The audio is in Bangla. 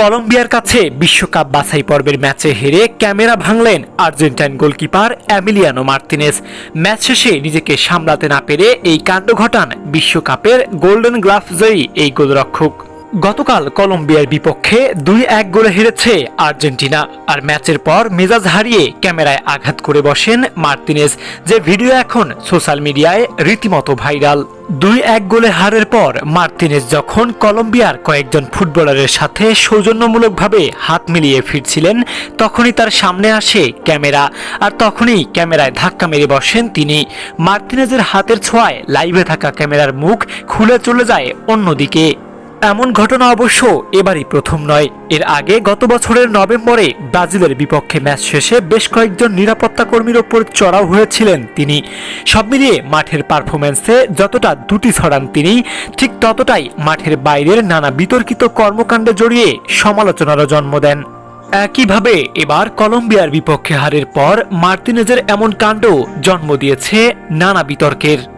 কলম্বিয়ার কাছে বিশ্বকাপ বাছাই পর্বের ম্যাচে হেরে camera ভাঙলেন Argentine goalkeeper Emiliano Martinez. Match শেষে নিজেকে সামলাতে না পেরে এই কাণ্ড ঘটান বিশ্বকাপের গোল্ডেন গ্লাভ জয়ী এই গোলরক্ষক। গতকাল কলম্বিয়ার বিপক্ষে দুই এক গোলে হেরেছে আর্জেন্টিনা। আর ম্যাচের পর মেজাজ হারিয়ে ক্যামেরায় আঘাত করে বসেন মার্তিনেজ, যে ভিডিও এখন সোশ্যাল মিডিয়ায় রীতিমতো ভাইরাল। দুই এক গোলে হারের পর মার্তিনেজ যখন কলম্বিয়ার কয়েকজন ফুটবলারের সাথে সৌজন্যমূলকভাবে হাত মিলিয়ে ফিরছিলেন, তখনই তার সামনে আসে ক্যামেরা, আর তখনই ক্যামেরায় ধাক্কা মেরে বসেন তিনি। মার্তিনেজের হাতের ছোঁয়ায় লাইভে থাকা ক্যামেরার মুখ খুলে চলে যায় অন্যদিকে। এমন ঘটনা অবশ্য এবারই প্রথম নয়। এর আগে গত বছরের নভেম্বরে ব্রাজিলের বিপক্ষে ম্যাচ শেষে বেশ কয়েকজন নিরাপত্তা কর্মীর ওপর চড়াও হয়েছিলেন তিনি। সব মিলিয়ে মাঠের পারফরমেন্সে যতটা দুটি ছড়ান তিনি, ঠিক ততটাই মাঠের বাইরের নানা বিতর্কিত কর্মকাণ্ডে জড়িয়ে সমালোচনারও জন্ম দেন। একইভাবে এবার কলম্বিয়ার বিপক্ষে হারের পর মার্তিনেজের এমন কাণ্ড জন্ম দিয়েছে নানা বিতর্কের।